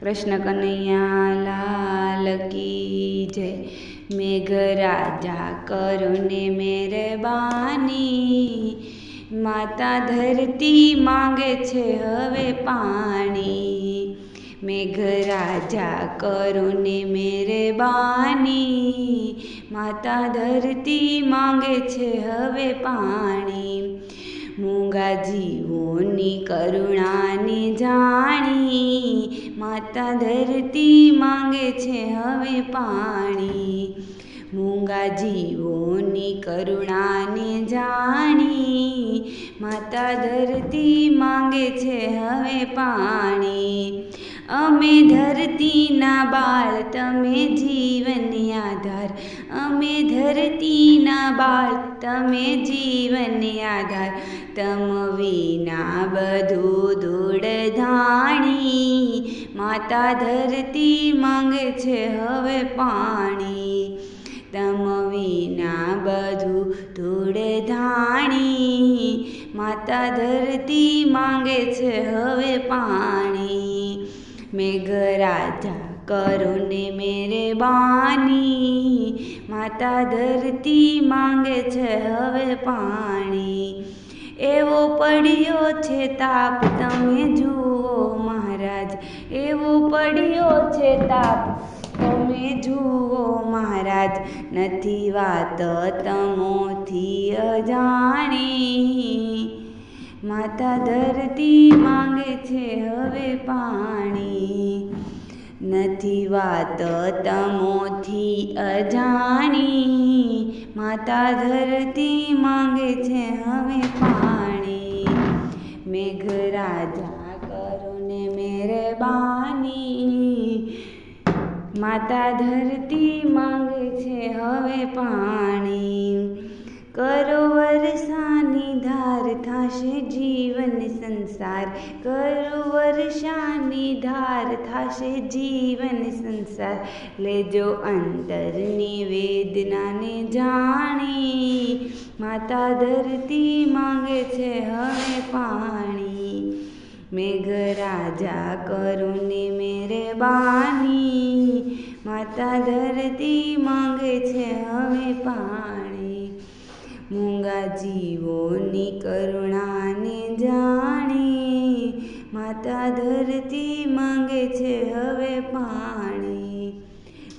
કૃષ્ણ કનૈયા લાલ કી જય. મેઘરાજા કરુને ને મહેરબાની. માતા ધરતી માંગે છે હવે પાણી. મેઘરાજા કરુને ને મહેરબાની. માતા ધરતી માંગે છે હવે પાણી. મૂંગા જીવોની કરુણાની જાણી માતા ધરતી માંગે છે હવે પાણી. મૂંગા જીવોની કરુણાને જાણી માતા ધરતી માંગે છે હવે પાણી. અમે ધરતીના બાળ, તમે જીવન આધાર. અમે ધરતીના બાળ, તમે જીવન આધાર. તમ વિના બધું ધાણી માતા ધરતી માંગે છે હવે પાણી. તમ વિના બધું ધૂળ ધાણી માતા ધરતી માંગે છે હવે પાણી. મેઘરાજા કરો ને મેરે બાની, માતા ધરતી માંગે છે હવે પાણી. એવો પડ્યો છે તાપ, તમે જુઓ મહારાજ, એવો પડ્યો છે તાપ, તમે જુઓ મહારાજ, નથી વાત તમોથી અજાણી. માતા ધરતી માંગે છે હવે પાણી. નથી વાત તમોથી અજાણી. માતા ધરતી માંગે છે હવે પાણી. મેઘરાજા કરો ને મેરબાની માતા ધરતી માંગે છે હવે પાણી. કરો વર્ષાની ધાર થાશે જીવન સંસાર કરો વર્ષાની ધાર થાશે જીવન સંસાર લેજો અંતરની વેદનાને જાણી માતા ધરતી માંગે છે હવે પાણી મેઘરાજા કરુને બાની માતા ધરતી માંગે છે હવે પાણી મૂંગા જીવોની કરુણાને જાણી માતા ધરતી માંગે છે હવે પાણી.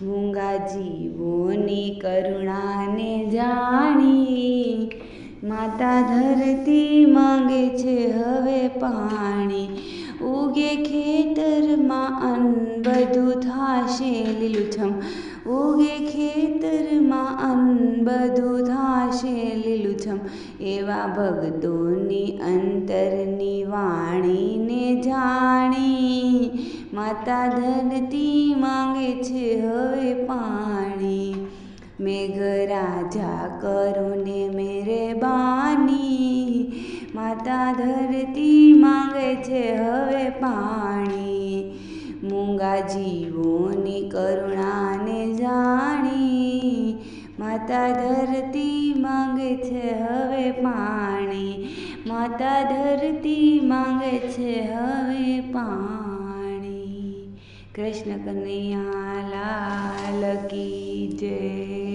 મૂંગા જીવોની કરુણાને જાણી માતા ધરતી માંગે છે હવે પાણી. ઉગે ખેતરમાં અન્ન બધું થાશે લીલુંછમ ઉગે ખેતરમાં અન્ન બધું થાશે લીલુંછમ એવા ભક્તોની અંતરની વાણીને જાણી માતા ધરતી માંગે છે હવે પાણી મેઘરાજા કરો ને મહેરબાની માતા ધરતી માંગે છે હવે પાણી. મૂંગા જીવોની કરુણાને જાણી માતા ધરતી માંગે છે હવે પાણી. માતા ધરતી માંગે છે હવે પાણી. કૃષ્ણ કનૈયા લાલ કી જય.